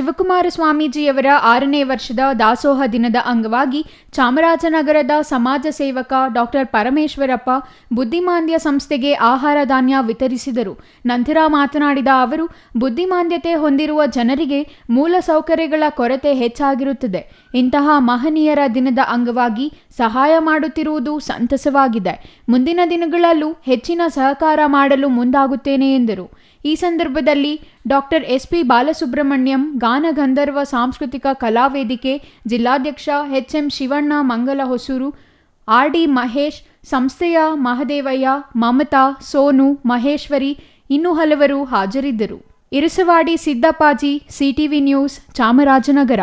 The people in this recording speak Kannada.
ಶಿವಕುಮಾರ ಸ್ವಾಮೀಜಿಯವರ ಆರನೇ ವರ್ಷದ ದಾಸೋಹ ದಿನದ ಅಂಗವಾಗಿ ಚಾಮರಾಜನಗರದ ಸಮಾಜ ಸೇವಕ ಡಾಕ್ಟರ್ ಪರಮೇಶ್ವರಪ್ಪ ಬುದ್ಧಿಮಾಂದ್ಯ ಸಂಸ್ಥೆಗೆ ಆಹಾರ ಧಾನ್ಯ ವಿತರಿಸಿದರು. ನಂತರ ಮಾತನಾಡಿದ ಅವರು, ಬುದ್ಧಿಮಾಂದ್ಯತೆ ಹೊಂದಿರುವ ಜನರಿಗೆ ಮೂಲ ಸೌಕರ್ಯಗಳ ಕೊರತೆ ಹೆಚ್ಚಾಗಿರುತ್ತದೆ. ಇಂತಹ ಮಹನೀಯರ ದಿನದ ಅಂಗವಾಗಿ ಸಹಾಯ ಮಾಡುತ್ತಿರುವುದು ಸಂತಸವಾಗಿದೆ. ಮುಂದಿನ ದಿನಗಳಲ್ಲೂ ಹೆಚ್ಚಿನ ಸಹಕಾರ ಮಾಡಲು ಮುಂದಾಗುತ್ತೇನೆ ಎಂದರು. ಈ ಸಂದರ್ಭದಲ್ಲಿ ಡಾಕ್ಟರ್ ಎಸ್ ಪಿ ಬಾಲಸುಬ್ರಹ್ಮಣ್ಯಂ, ಗಾನ ಗಂಧರ್ವ ಸಾಂಸ್ಕೃತಿಕ ಕಲಾವೇದಿಕೆ ಜಿಲ್ಲಾಧ್ಯಕ್ಷ ಎಚ್ ಎಂ ಶಿವಣ್ಣ, ಮಂಗಲ ಹೊಸೂರು ಆರ್ ಡಿ ಮಹೇಶ್, ಸಂಸ್ಥೆಯ ಮಹದೇವಯ್ಯ, ಮಮತಾ, ಸೋನು, ಮಹೇಶ್ವರಿ, ಇನ್ನೂ ಹಲವರು ಹಾಜರಿದ್ದರು. Irasavadi Siddappaji, CTV news, Chamarajanagar.